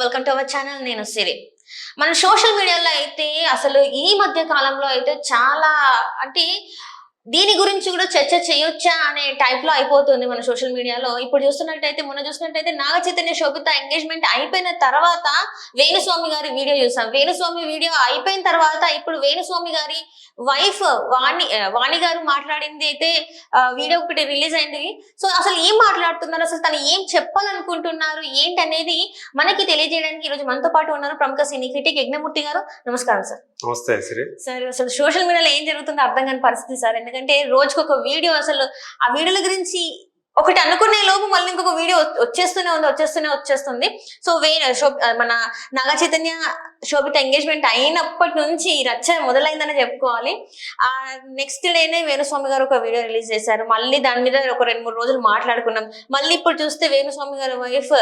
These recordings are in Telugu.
వెల్కమ్ టు అవర్ ఛానల్ నేను సిరి. మన సోషల్ మీడియాలో అయితే అసలు ఈ మధ్య కాలంలో అయితే చాలా అంటే దీని గురించి కూడా చర్చ చేయొచ్చా అనే టైప్లో అయిపోతుంది మన సోషల్ మీడియాలో ఇప్పుడు చూస్తున్నట్టయితే మొన్న చూసినట్టయితే నాగ చైతన్య శోభిత ఎంగేజ్మెంట్ అయిపోయిన తర్వాత వేణుస్వామి గారి వీడియో చూసాం. వేణుస్వామి వీడియో అయిపోయిన తర్వాత ఇప్పుడు వేణుస్వామి గారి వైఫ్ వాణి వాణి గారు మాట్లాడింది అయితే ఆ, వీడియో ఒకటి రిలీజ్ అయింది. సో అసలు ఏం మాట్లాడుతున్నారు? అసలు తను ఏం చెప్పాలనుకుంటున్నారు? ఏంటనేది మనకి తెలియజేయడానికి ఈరోజు మనతో పాటు ఉన్నారు ప్రముఖ సినీ క్రిటిక్ యజ్ఞమూర్తి గారు. నమస్కారం సార్ నమస్తే సార్. అసలు సోషల్ మీడియాలో ఏం జరుగుతుందో అర్థం కాని పరిస్థితి సార్ ఎందుకంటే రోజుకొక ఒక వీడియో అసలు ఆ వీడియోల గురించి ఒకటి అనుకునే లోపు మళ్ళీ ఇంకొక వీడియో వచ్చేస్తూనే ఉంది వచ్చేస్తూనే వచ్చేస్తుంది. సో వే శోభ మన నాగ చైతన్య శోభిత ఎంగేజ్మెంట్ అయినప్పటి నుంచి రచ్చ మొదలైందని చెప్పుకోవాలి. ఆ నెక్స్ట్ డేనే వేణుస్వామి గారు ఒక వీడియో రిలీజ్ చేశారు. మళ్ళీ దాని మీద ఒక రెండు మూడు రోజులు మాట్లాడుకున్నాం. మళ్ళీ ఇప్పుడు చూస్తే వేణుస్వామి గారి వైఫ్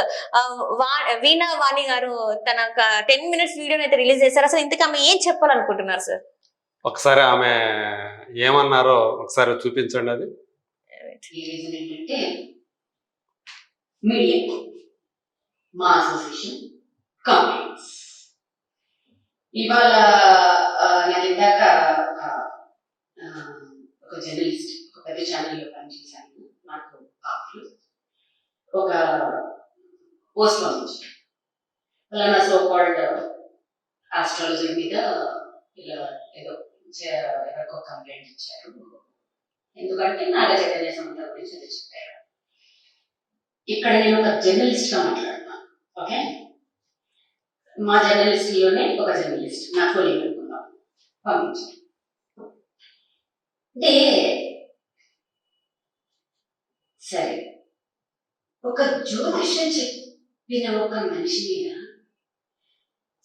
వీణా వాణి గారు తన టెన్ మినిట్స్ వీడియో అయితే రిలీజ్ చేశారు. అసలు ఇంతకు ఆమె ఏం చెప్పాలనుకుంటున్నారు సార్ ఒకసారి ఆమె ఏమన్నారో ఒకసారి చూపించండి అది. ఈ రీజన్ ఏంటంటే మీడియా మా అసోసియేషన్ కంప్లైంట్స్ ఇవాళ నేను ఇందాక ఒక, ఒక జర్నలిస్ట్ ఒక పెద్ద ఛానల్లో పనిచేశాను నాకు ఆఫ్లో ఒక పోస్ట్ పంపించాను ఫలానా సో కాల్డ్ ఆస్ట్రాలజీ మీద ఇలా ఏదో ఎవరికో కంప్లైంట్ ఇచ్చారు. ఎందుకంటే నాగ చైతన్య సమంత గురించి అది చెప్పారు. ఇక్కడ నేను ఒక జర్నలిస్ట్గా మాట్లాడుతున్నాను ఓకే? మా జర్నలిస్ట్లోనే ఒక జర్నలిస్ట్ నా కొలీగ్ అనుకుందాం పంపించాను అంటే సరే ఒక జ్యోతిష్యం చెప్పిన ఒక మనిషి మీద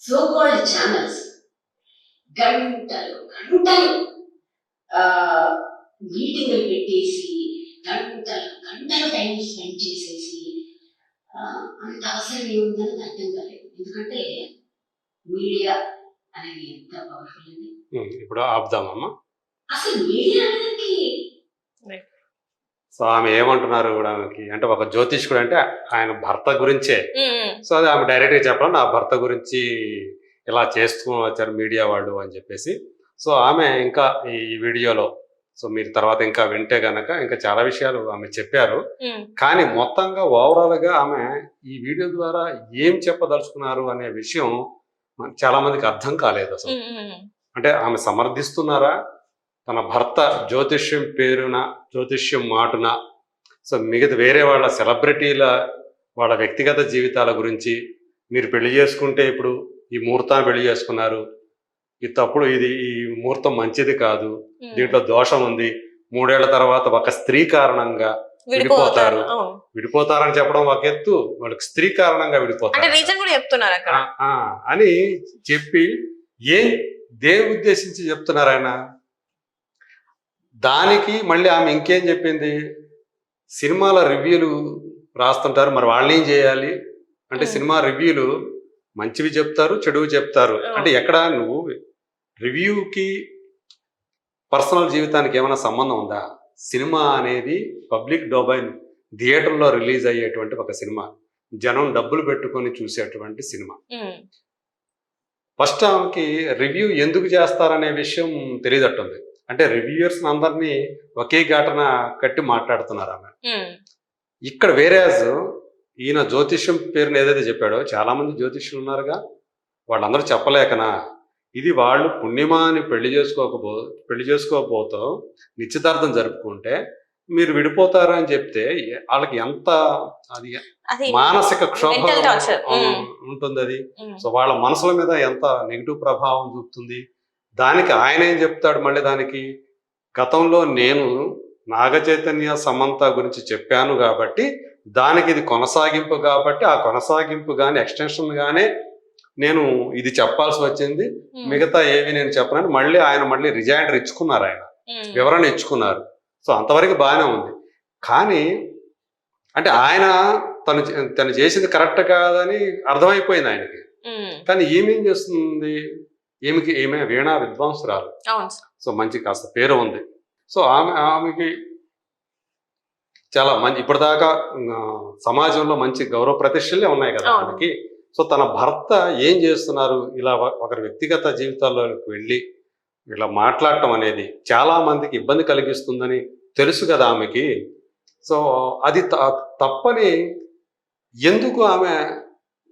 సో కాల్డ్ ఛానల్స్ గంటలు గంటలు మీటింగులు పెట్టేసి గంటలు గంటలు టైం స్పెండ్ చేసేసి ఆ, అంత అవసరం ఏముందని అర్థం కాలేదు. ఎందుకంటే మీడియా అనేది ఎంత పవర్ఫుల్ అండి. ఇప్పుడు ఆపుదామమ్మా. అసలు మీడియా అనేది సో ఆమె ఏమంటున్నారు కూడా ఆమెకి అంటే ఒక జ్యోతిష్కుడు అంటే ఆయన భర్త గురించే. సో అది ఆమె డైరెక్ట్గా చెప్పడం నా భర్త గురించి ఇలా చేస్తూ వచ్చారు మీడియా వాళ్ళు అని చెప్పేసి. సో ఆమె ఇంకా ఈ వీడియోలో సో మీరు తర్వాత ఇంకా వింటే గనక ఇంకా చాలా విషయాలు ఆమె చెప్పారు. కానీ మొత్తంగా ఓవరాల్గా ఆమె ఈ వీడియో ద్వారా ఏం చెప్పదలుచుకున్నారు అనే విషయం చాలా మందికి అర్థం కాలేదు అసలు. అంటే ఆమె సమర్థిస్తున్నారా? తన భర్త జ్యోతిష్యం పేరున జ్యోతిష్యం మాటున సో మిగతా వేరే వాళ్ళ సెలబ్రిటీల వాళ్ళ వ్యక్తిగత జీవితాల గురించి మీరు పెళ్ళి చేసుకుంటే ఇప్పుడు ఈ ముహూర్తాన్ని పెళ్ళి చేసుకున్నారు. ఇది తప్పుడు ఇది ఈ ముహూర్తం మంచిది కాదు. దీంట్లో దోషం ఉంది. మూడేళ్ళ తర్వాత ఒక స్త్రీ కారణంగా విడిపోతారు. విడిపోతారని చెప్పడం ఒక ఎత్తు వాళ్ళకి స్త్రీ కారణంగా విడిపోతారు. అని చెప్పి ఏ దేని ఉద్దేశించి చెప్తున్నారు ఆయన? దానికి మళ్ళీ ఆమె ఇంకేం చెప్పింది? సినిమాల రివ్యూలు రాస్తుంటారు. మరి వాళ్ళని ఏం చేయాలి? అంటే. సినిమా రివ్యూలు మంచివి చెప్తారు చెడువి చెప్తారు. అంటే ఎక్కడ నువ్వు రివ్యూకి పర్సనల్ జీవితానికి ఏమైనా సంబంధం ఉందా? సినిమా అనేది పబ్లిక్ డొమైన్ థియేటర్లో రిలీజ్ అయ్యేటువంటి ఒక సినిమా. జనం డబ్బులు పెట్టుకొని చూసేటువంటి సినిమా. ఫస్ట్ ఆమెకి రివ్యూ ఎందుకు చేస్తారనే విషయం తెలియదట్టుంది. అంటే రివ్యూయర్స్ అందరినీ ఒకే ఘటన కట్టి మాట్లాడుతున్నారు ఆమె. ఇక్కడ వేరేజ్ ఈయన జ్యోతిష్యం పేరుని ఏదైతే చెప్పాడో చాలా మంది జ్యోతిష్యులు ఉన్నారుగా. వాళ్ళందరూ చెప్పలేకనా? ఇది వాళ్ళు పుణ్యమాని పెళ్ళి చేసుకోకపో పెళ్ళి చేసుకోకపోతే నిశ్చితార్థం జరుపుకుంటే మీరు విడిపోతారు అని చెప్తే వాళ్ళకి ఎంత అది మానసిక క్షోభ. ఉంటుంది అది సో వాళ్ళ మనసుల మీద ఎంత నెగిటివ్ ప్రభావం చూపుతుంది? దానికి ఆయన ఏం చెప్తాడు? మళ్ళీ దానికి గతంలో నేను నాగ చైతన్య సమంత గురించి చెప్పాను కాబట్టి దానికి ఇది కొనసాగింపు కాబట్టి ఆ కొనసాగింపు కానీ ఎక్స్టెన్షన్ గానే నేను ఇది చెప్పాల్సి వచ్చింది. మిగతా ఏవి నేను చెప్పనని మళ్ళీ ఆయన మళ్ళీ రిజైండర్ ఇచ్చుకున్నారు ఆయన. వివరణ ఇచ్చుకున్నారు. సో అంతవరకు బాగానే ఉంది. కానీ అంటే ఆయన తను తను చేసింది కరెక్ట్ కాదని అర్థమైపోయింది ఆయనకి. కానీ ఈమెం చేస్తుంది? ఈమెకి ఈమె వీణా విద్వాంసురాలు. సో మంచి కాస్త పేరు ఉంది. సో ఆమె ఆమెకి చాలా మంచి ఇప్పటిదాకా సమాజంలో మంచి గౌరవ ప్రతిష్టలే ఉన్నాయి కదా. ఆమెకి సో తన భర్త ఏం చేస్తున్నారు? ఇలా ఒకరి వ్యక్తిగత జీవితాల్లోకి వెళ్ళి ఇలా మాట్లాడటం అనేది చాలా మందికి ఇబ్బంది కలిగిస్తుందని తెలుసు కదా ఆమెకి. సో అది త- తప్పని ఎందుకు ఆమె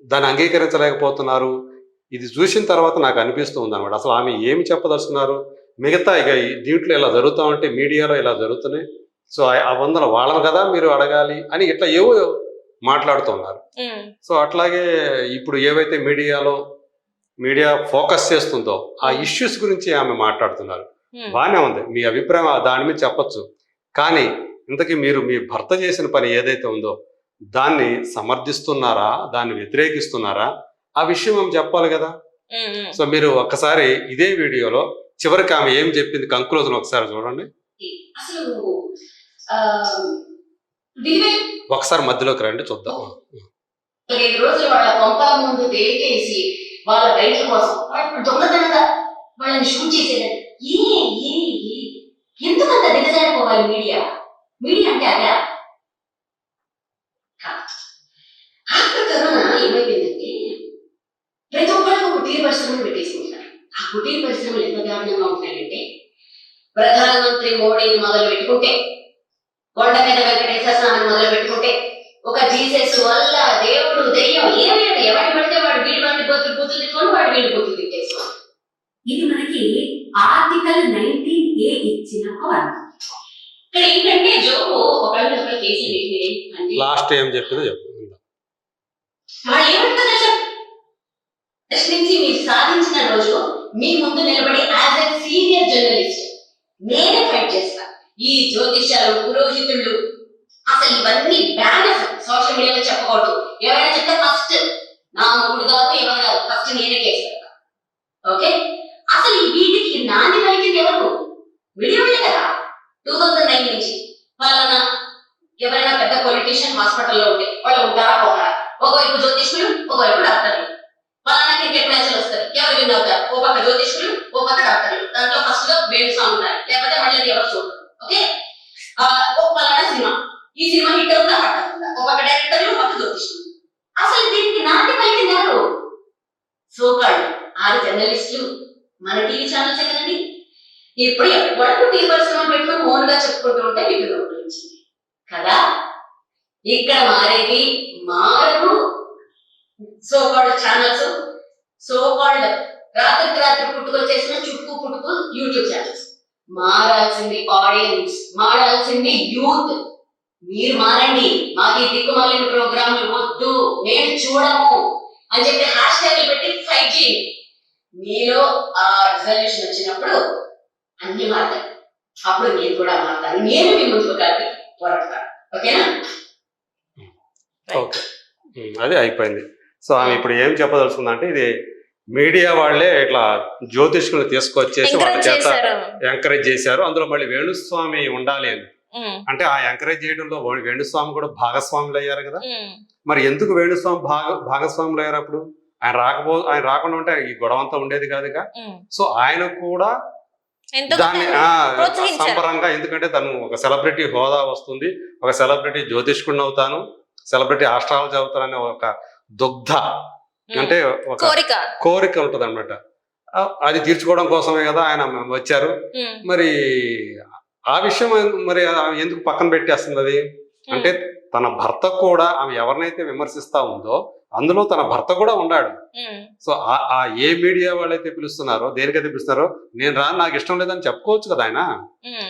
దాన్ని అంగీకరించలేకపోతున్నారు? ఇది చూసిన తర్వాత నాకు అనిపిస్తుంది అనమాట అసలు ఆమె ఏమి చెప్పదలుచుకున్నారు? మిగతా ఇక ఈ దీంట్లో ఇలా జరుగుతూ ఉంటే మీడియాలో ఇలా జరుగుతున్నాయి. సో ఆ- ఆ వందల వాళ్ళని కదా మీరు అడగాలి అని ఇట్లా ఏవో మాట్లాడుతున్నారు. సో అట్లాగే ఇప్పుడు ఏవైతే మీడియాలో మీడియా ఫోకస్ చేస్తుందో ఆ ఇష్యూస్ గురించి ఆమె మాట్లాడుతున్నారు. బాగానే ఉంది. మీ అభిప్రాయం దాని మీద చెప్పొచ్చు. కానీ ఇంతకీ మీరు మీ భర్త చేసిన పని ఏదైతే ఉందో దాన్ని సమర్థిస్తున్నారా? దాన్ని వ్యతిరేకిస్తున్నారా? ఆ విషయం ఆమె చెప్పాలి కదా. సో మీరు ఒక్కసారి ఇదే వీడియోలో చివరికి ఆమె ఏం చెప్పింది? కంక్లూజన్ ఒకసారి చూడండి. అసలు ఆ, వివేక్ ఒకసారి మధ్యలోకి రండి చూద్దాం. ఐదు రోజులు వాళ్ళ కొంపల ముందు దేకేసి వాళ్ళ రైట్ల కోసం దొంగతనంగా వాళ్ళని షూట్ చేసేది ఏ ఏ ఏ? ఎందుకంత దిగజారిపోవాలి మీడియా? మీడియా అంటే అదా. ఆఫ్టర్ కరోనా ఏమైపోయిందంటే ప్రతి ఒక్కళ్ళు ఒక కుటీర పరిశ్రమలు పెట్టేసుకుంటున్నారు. ఆ కుటీర పరిశ్రమలు ఎంత దారుణంగా ఉంటున్నాయంటే ప్రధానమంత్రి మోడీని మొదలు పెట్టుకుంటే కొండ మీద వెంకటేశ్వర స్వామిని మొదలు పెట్టుకుంటే ఒక జీసస్ వల్ల దేవుడు దెయ్యం ఏమైనా ఎవరి పడితే వాడు వీడి వాడి బతులు బూతులు తిట్టుకొని వాడు వీడి బూతులు తిట్టేసుకోవాలి ఇది మనకి ఆర్టికల్ నైన్టీన్ ఏ ఇచ్చిన ఇక్కడ ఏంటంటే జోకు ఒకళ్ళ ఒకళ్ళు కేసు లాస్ట్ ఏం చెప్పిందో చెప్పు వాళ్ళు ఏమంటారు తెలుసా? ప్రశ్నించి మీరు సాధించిన రోజు మీ ముందు నిలబడి యాజ్ ఎ సీనియర్ జర్నలిస్ట్ నేనే ఫైట్ చేస్తా. ఈ జ్యోతిష్యాలు పురోహితులు అసలు ఇవన్నీ బ్యాన్ సోషల్ చెప్పకూడదు. ఎవరైనా చెప్తే ఫస్ట్ నా మూడు కాదు ఎవరు కాదు ఫస్ట్ నేనే కేసు పెడతా. ఓకే అసలు వీటికి నాంది పలికింది ఎవరు? వీడియోలే కదా. టూ థౌజండ్ నైన్ నుంచి వాళ్ళన ఎవరైనా పెద్ద పొలిటీషియన్ హాస్పిటల్లో ఉంటే వాళ్ళు ఉంటారా పోతారా? ఒకవైపు జ్యోతిష్కులు ఒకవైపు డాక్టర్లు. పలానా క్రికెట్ మ్యాచ్లు వస్తారు ఎవరు విన్ అవుతారు? ఓ పక్క జ్యోతిష్కులు ఓ పక్క డాక్టర్లు. దాంట్లో ఫస్ట్గా వేణు సాంగ్ ఉంటారు లేకపోతే మళ్ళీ ఎవరు చూడరు. ఓకే ఓ పలానా సినిమా. ఈ సినిమా హిట్ అవుతుందా? హట్ అవుతుందా ఓ పక్క డైరెక్టర్లు ఒక పక్క జ్యోతిష్కులు అసలు దీనికి నాటి పలికింది ఎవరు? సోకాళ్ళు ఆరు జర్నలిస్టులు మన టీవీ ఛానల్స్ కదండి ఇప్పుడు ఎప్పటికూ టీవీ పరిశ్రమ పెట్టుకుని ఓన్గా చెప్పుకుంటూ ఉంటే మీకు నోటి కదా? ఇక్కడ మారేది మారు సో ఛానల్స్ సోకాల్డ్ రాత్రికి రాత్రి పుట్టుకొచ్చేసిన చుట్టూ పుట్టుకు యూట్యూబ్ ఛానల్స్. మారాల్సింది ఆడియన్స్ మారాల్సింది యూత్. మీరు మారండి. మాకు ఈ దిక్కుమాలిన ప్రోగ్రాంలు వద్దు. నేను చూడము. అని చెప్పి హ్యాష్ ట్యాగ్ పెట్టి ఫైట్ చేయండి మీలో ఆ రిజల్యూషన్ వచ్చినప్పుడు అన్ని మారుతాయి. అప్పుడు నేను కూడా మారుతాను నేను మీ ముందుకు కలిపి పోరాడతాను. ఓకేనా? ఓకే. అదే అయిపోయింది. సో ఆమె ఇప్పుడు ఏం చెప్పదలుచుకుందంటే ఇది మీడియా వాళ్ళే ఇట్లా జ్యోతిష్కులు తీసుకొచ్చేసి వాళ్ళ చేత చేశారు. ఎంకరేజ్ చేశారు. అందులో మళ్ళీ వేణుస్వామి ఉండాలి అని. అంటే ఆ ఎంకరేజ్ చేయడంలో వేణుస్వామి కూడా భాగస్వాములు అయ్యారు కదా మరి ఎందుకు వేణుస్వామి భాగ భాగస్వాములు అయ్యారు అప్పుడు? ఆయన రాకపో ఆయన రాకుండా ఉంటే ఈ గొడవ అంతా ఉండేది కాదుగా. సో ఆయన కూడా దాన్ని. సంబరంగా ఎందుకంటే తను ఒక సెలబ్రిటీ హోదా వస్తుంది. ఒక సెలబ్రిటీ జ్యోతిష్కుడిని అవుతాను. సెలబ్రిటీ ఆస్ట్రాలజీ అవుతాననే ఒక దుగ్ధ. అంటే ఒక కోరిక. ఉంటుంది అనమాట అది తీర్చుకోవడం కోసమే కదా ఆయన వచ్చారు. మరి ఆ విషయం మరి ఎందుకు పక్కన పెట్టేస్తుంది అది అంటే తన భర్త కూడా ఆమె ఎవరినైతే విమర్శిస్తా ఉందో అందులో తన భర్త కూడా ఉన్నాడు. సో ఆ- ఏ మీడియా వాళ్ళైతే పిలుస్తున్నారో దేనికైతే పిలుస్తున్నారో నేను రాను నాకు ఇష్టం లేదని చెప్పుకోవచ్చు కదా ఆయన.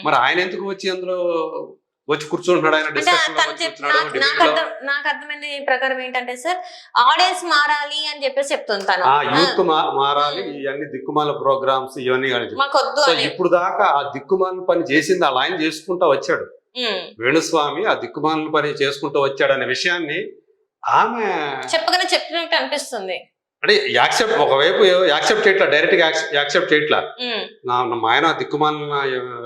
మరి ఆయన ఎందుకు వచ్చి అందులో వచ్చి కూర్చుంటున్నాడు ఆయన నాకు నాకు అర్థం నాకు అర్థమైంది ప్రకారం ఏంటంటే సార్ ఆడియన్స్ మారాలి అని చెప్పేసి ఆ యూత్ మారాలి ఇవన్నీ దిక్కుమాల ప్రోగ్రామ్స్ ఇవన్నీ కానీ ఇప్పుడు దాకా ఆ దిక్కుమాల పని చేసింది అలా ఆయన చేసుకుంటా వచ్చాడు. వేణుస్వామి ఆ దిక్కుమాల పని చేసుకుంటూ వచ్చాడు అనే విషయాన్ని ఆమె చెప్పగానే చెప్పినట్టు అనిపిస్తుంది. అంటే యాక్సెప్ట్ ఒకవైపు యాక్సెప్ట్ చేయట్లా డైరెక్ట్గా యాక్సెప్ట్ చేయట్లా. నా మా ఆయన దిక్కుమాలిన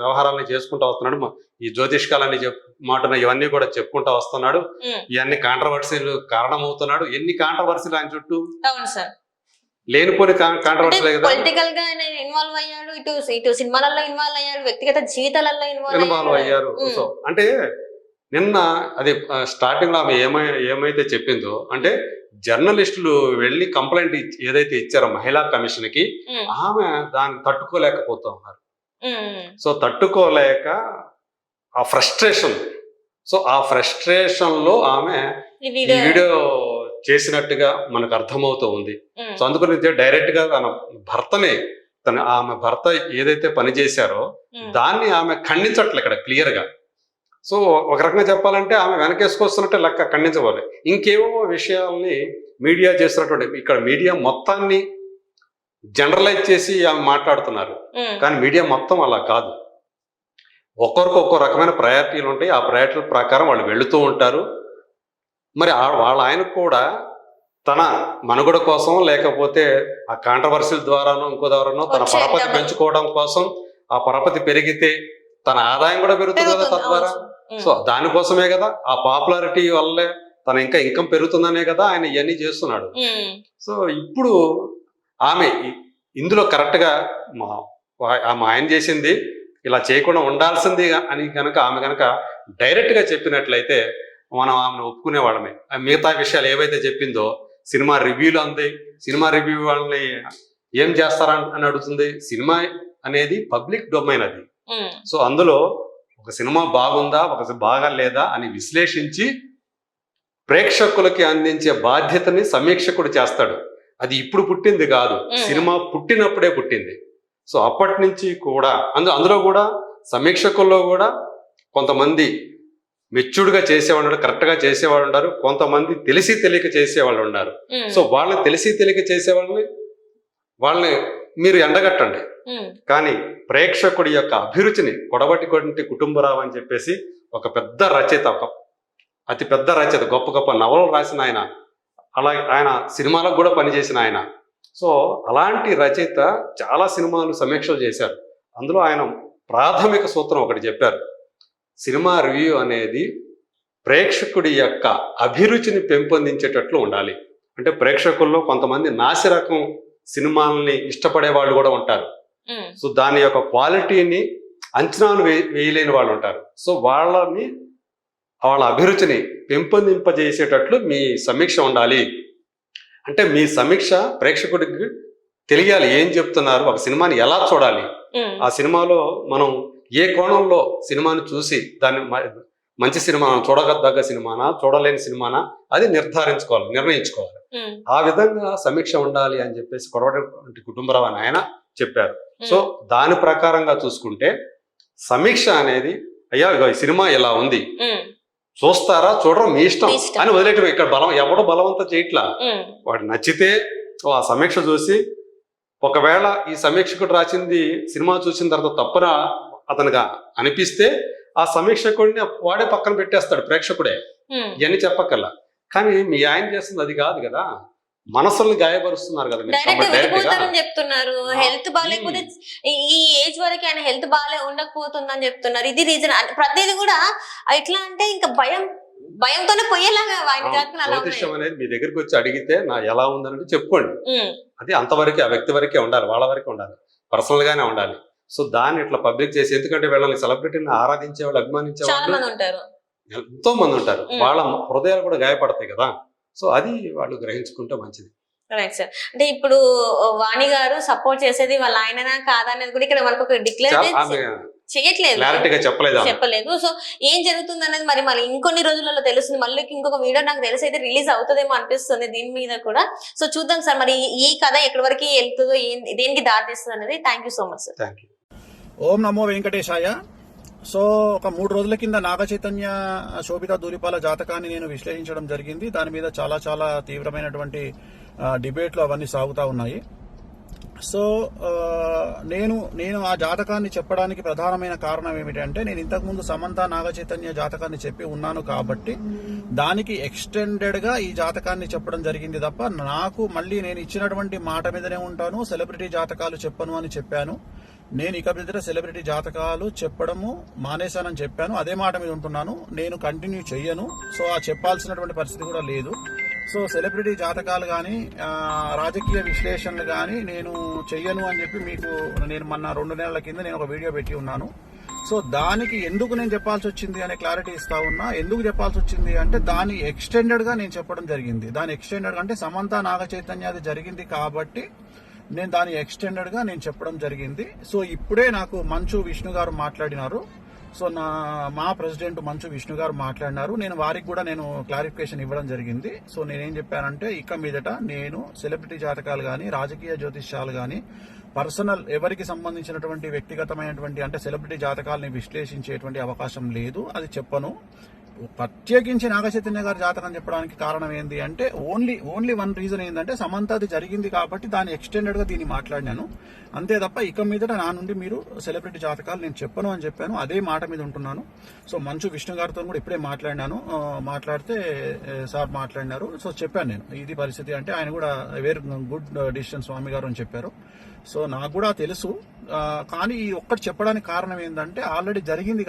వ్యవహారాలని చేసుకుంటూ వస్తున్నాడు. ఈ జ్యోతిష్కాలని మాటన ఇవన్నీ కూడా చెప్పుకుంటూ వస్తున్నాడు. ఇవన్నీ కాంట్రవర్సీలు కారణమవుతున్నాడు. ఎన్ని కాంట్రవర్సీలు ఆయన చుట్టూ? అవును సార్. లేనిపోని అంటే కాంట్రవర్సీలే కదా? పొలిటికల్గా ఇన్వాల్వ్ అయ్యాడు ఇటు ఇటు సినిమాలలో ఇన్వాల్వ్ అయ్యాడు వ్యక్తిగత జీవితాలలో ఇన్వాల్వ్ అయ్యారు. సో అంటే నిన్న అది స్టార్టింగ్లో ఆమె ఏమై ఏమైతే చెప్పిందో అంటే జర్నలిస్టులు వెళ్ళి కంప్లైంట్ ఏదైతే ఇచ్చారో మహిళా కమిషన్కి ఆమె దాన్ని తట్టుకోలేకపోతా ఉన్నారు. సో తట్టుకోలేక ఆ ఫ్రస్ట్రేషన్ సో ఆ ఫ్రస్ట్రేషన్లో ఆమె వీడియో చేసినట్టుగా మనకు అర్థమవుతూ ఉంది. సో అందుకని డైరెక్ట్గా తన భర్తనే తన ఆమె భర్త ఏదైతే పని చేశారో ఉమ్, దాన్ని ఆమె ఖండించట్లే ఇక్కడ క్లియర్గా సో ఒక రకంగా చెప్పాలంటే ఆమె వెనకేసుకొస్తున్నట్టే లెక్క ఖండించవాలి ఇంకేవో విషయాల్ని మీడియా చేస్తున్నటువంటి ఇక్కడ మీడియా మొత్తాన్ని జనరలైజ్ చేసి ఆమె మాట్లాడుతున్నారు. కానీ మీడియా మొత్తం అలా కాదు. ఒక్కొరికి ఒక్కో రకమైన ప్రయారిటీలు ఉంటాయి. ఆ ప్రయారిటీల ప్రకారం వాళ్ళు వెళుతూ ఉంటారు. మరి వాళ్ళ ఆయన కూడా తన మనుగడ కోసం లేకపోతే ఆ కాంట్రవర్సీల ద్వారానో ఇంకో ద్వారానో తన పరపతి. పెంచుకోవడం కోసం ఆ పరపతి పెరిగితే తన ఆదాయం కూడా పెరుగుతుంది కదా తద్వారా? సో దానికోసమే కదా ఆ పాపులారిటీ వల్లే తన ఇంకా ఇన్కమ్ పెరుగుతుందనే కదా ఆయన ఇవన్నీ చేస్తున్నాడు. సో ఇప్పుడు ఆమె ఇందులో కరెక్ట్గా మా వా- ఆమె ఆయన చేసింది ఇలా చేయకుండా ఉండాల్సింది అని కనుక ఆమె కనుక డైరెక్ట్గా చెప్పినట్లయితే మనం ఆమెను ఒప్పుకునే వాళ్ళమే. ఆ మిగతా విషయాలు ఏవైతే చెప్పిందో సినిమా రివ్యూలు అంది సినిమా రివ్యూ వాళ్ళని ఏం చేస్తారా అని అడుగుతుంది సినిమా అనేది పబ్లిక్ డొమైన్ అది. సో అందులో ఒక సినిమా బాగుందా ఒక బాగా లేదా అని విశ్లేషించి ప్రేక్షకులకి అందించే బాధ్యతని సమీక్షకుడు చేస్తాడు. అది ఇప్పుడు పుట్టింది కాదు. సినిమా పుట్టినప్పుడే పుట్టింది. సో అప్పటి నుంచి కూడా అందు అందులో కూడా సమీక్షకుల్లో కూడా కొంతమంది మెచ్యూర్డ్గా చేసేవాళ్ళు ఉన్నారు కరెక్ట్గా చేసేవాళ్ళు ఉన్నారు కొంతమంది తెలిసి తెలియక చేసేవాళ్ళు ఉన్నారు సో వాళ్ళని తెలిసి తెలియక చేసేవాళ్ళని వాళ్ళని మీరు ఎండగట్టండి. కానీ ప్రేక్షకుడి యొక్క అభిరుచిని కొడబట్టి కుటుంబరావు అని చెప్పేసి ఒక పెద్ద రచయిత ఒక అతి పెద్ద రచయిత గొప్ప గొప్ప నవలలు రాసిన ఆయన అలాగే ఆయన సినిమాలకు కూడా పనిచేసిన ఆయన. సో అలాంటి రచయిత చాలా సినిమాలు సమీక్షలు చేశారు. అందులో ఆయన ప్రాథమిక సూత్రం ఒకటి చెప్పారు. సినిమా రివ్యూ అనేది ప్రేక్షకుడి యొక్క అభిరుచిని పెంపొందించేటట్లు ఉండాలి. అంటే ప్రేక్షకుల్లో కొంతమంది నాసిరకం సినిమాలని ఇష్టపడే వాళ్ళు కూడా ఉంటారు. సో దాని యొక్క క్వాలిటీని అంచనాలు వే వేయలేని వాళ్ళు ఉంటారు. సో వాళ్ళని వాళ్ళ అభిరుచిని పెంపొందింపజేసేటట్లు మీ సమీక్ష ఉండాలి. అంటే మీ సమీక్ష ప్రేక్షకుడికి తెలియాలి ఏం చెప్తున్నారు ఒక సినిమాని ఎలా చూడాలి. ఆ సినిమాలో మనం ఏ కోణంలో సినిమాని చూసి దాన్ని మంచి సినిమా చూడదగ్గ సినిమానా చూడలేని సినిమానా అది నిర్ధారించుకోవాలి నిర్ణయించుకోవాలి. ఆ విధంగా సమీక్ష ఉండాలి అని చెప్పేసి కొడవటి కుటుంబరావు అని ఆయన చెప్పారు. సో దాని ప్రకారంగా చూసుకుంటే సమీక్ష అనేది అయ్యా ఈ సినిమా ఇలా ఉంది. చూస్తారా చూడడం మీ ఇష్టం. అని వదిలేయటం ఇక్కడ బలం ఎవడో బలవంతం చేయట్లా. వాడు నచ్చితే ఆ సమీక్ష చూసి ఒకవేళ ఈ సమీక్షకుడు రాసింది సినిమా చూసిన తర్వాత తప్పున అతనిగా అనిపిస్తే ఆ సమీక్షకుడిని వాడే పక్కన పెట్టేస్తాడు ప్రేక్షకుడే. ఇవన్నీ చెప్పక్కర్లా. కానీ మీ ఆయన చేస్తుంది అది కాదు కదా. మనసుల్ని గాయపరుస్తున్నారు కదా డైరెక్ట్ చెప్తున్నారు. హెల్త్ బాగాలేకపోతే ఈ- ఏజ్ వరకు ఆయన హెల్త్ బాగాలే ఉండకపోతుందని చెప్తున్నారు. ఇది రీజన్ ప్రతిది కూడా ఎట్లా అంటే ఇంకా భయం భయంతోనే పోయేలాగా జ్యోతిష్యం అనేది మీ దగ్గరికి వచ్చి అడిగితే నా ఎలా ఉందనంటే చెప్పుకోండి. ఉమ్, అది అంతవరకే ఆ వ్యక్తి వరకే ఉండాలి వాళ్ళ వరకే ఉండాలి. పర్సనల్ గానే ఉండాలి. సో దాన్ని ఇట్లా పబ్లిక్ చేసి ఎందుకంటే వీళ్ళని సెలబ్రిటీని ఆరాధించే వాళ్ళు అభిమానించే చాలా వాళ్ళు మంది ఉంటారు. ఎంతో మంది ఉంటారు. వాళ్ళ హృదయాలు కూడా గాయపడతాయి కదా. సో అది వాళ్ళు గ్రహించుకుంటే మంచిది. సార్ అంటే ఇప్పుడు వాణి గారు సపోర్ట్ చేసేది వాళ్ళ ఆయననా కాదా అనేది కూడా ఇక్కడ మనకు ఒక డిక్లేర్ చేయట్లేదు. చెప్పలేదు సో ఏం జరుగుతుంది అనేది మరి మళ్ళీ ఇంకొన్ని రోజులలో తెలుస్తుంది. మళ్ళీ ఇంకొక వీడియో నాకు తెలిసి అయితే రిలీజ్ అవుతుందేమో అనిపిస్తుంది దీని మీద కూడా. సో చూద్దాం సార్ మరి ఈ- కథ ఎక్కడి వరకు వెళ్తుందో దేనికి దారితీస్తుంది అనేది. Thank so much sir thank you ఓం నమో వెంకటేశాయ. సో ఒక మూడు రోజుల కింద నాగ చైతన్య శోభిత దూరిపాల జాతకాన్ని నేను విశ్లేషించడం జరిగింది. దాని మీద చాలా చాలా తీవ్రమైనటువంటి డిబేట్లు అవన్నీ సాగుతా ఉన్నాయి. సో నేను నేను ఆ జాతకాన్ని చెప్పడానికి ప్రధానమైన కారణం ఏమిటంటే నేను ఇంతకుముందు సమంత నాగ చైతన్య జాతకాన్ని చెప్పి ఉన్నాను కాబట్టి దానికి ఎక్స్టెండెడ్గా ఈ జాతకాన్ని చెప్పడం జరిగింది తప్ప నాకు మళ్ళీ నేను ఇచ్చినటువంటి మాట మీదనే ఉంటాను సెలబ్రిటీ జాతకాలు చెప్పను అని చెప్పాను. నేను ఇక మీద సెలబ్రిటీ జాతకాలు చెప్పడము మానేశానని చెప్పాను. అదే మాట మీద ఉంటున్నాను. నేను కంటిన్యూ చెయ్యను. సో ఆ చెప్పాల్సినటువంటి పరిస్థితి కూడా లేదు. సో సెలబ్రిటీ జాతకాలు కానీ రాజకీయ విశ్లేషణలు కానీ నేను చెయ్యను అని చెప్పి మీకు నేను మొన్న రెండు నెలల కింద నేను ఒక వీడియో పెట్టి ఉన్నాను. సో దానికి ఎందుకు నేను చెప్పాల్సి వచ్చింది అనే క్లారిటీ ఇస్తా ఉన్నా. ఎందుకు చెప్పాల్సి వచ్చింది అంటే దాని ఎక్స్టెండెడ్గా నేను చెప్పడం జరిగింది. దాని ఎక్స్టెండెడ్ అంటే సమంత నాగ చైతన్య అది జరిగింది కాబట్టి నేను దాని ఎక్స్టెండెడ్గా నేను చెప్పడం జరిగింది. సో ఇప్పుడే నాకు మంచు విష్ణు గారు మాట్లాడినారు. సో నా మా ప్రెసిడెంట్ మంచు విష్ణు గారు మాట్లాడినారు. నేను వారికి కూడా నేను క్లారిఫికేషన్ ఇవ్వడం జరిగింది. సో నేనేం చెప్పానంటే ఇక మీదట నేను సెలబ్రిటీ జాతకాలు కానీ రాజకీయ జ్యోతిష్యాలు కానీ పర్సనల్ ఎవరికి సంబంధించినటువంటి వ్యక్తిగతమైనటువంటి అంటే సెలబ్రిటీ జాతకాలని విశ్లేషించేటువంటి అవకాశం లేదు. అది చెప్పను. ప్రత్యేకించి నాగచైతన్య గారి జాతకం చెప్పడానికి కారణం ఏంది అంటే ఓన్లీ ఓన్లీ వన్ రీజన్ ఏంటంటే సమంత అది జరిగింది కాబట్టి దాని ఎక్స్టెండెడ్గా దీన్ని మాట్లాడినాను. అంతే తప్ప ఇక మీదట నా నుండి మీరు సెలబ్రిటీ జాతకాలు నేను చెప్పను అని చెప్పాను. అదే మాట మీద ఉంటున్నాను. సో మంచు విష్ణు గారితో కూడా ఇప్పుడే మాట్లాడినాను. మాట్లాడితే సార్ మాట్లాడినారు. సో చెప్పాను నేను. ఇది పరిస్థితి అంటే ఆయన కూడా వేర్ గుడ్ డిసిషన్ స్వామి గారు అని చెప్పారు. సో నాకు కూడా తెలుసు. కానీ ఈ ఒక్కటి చెప్పడానికి కారణం ఏంటంటే ఆల్రెడీ జరిగింది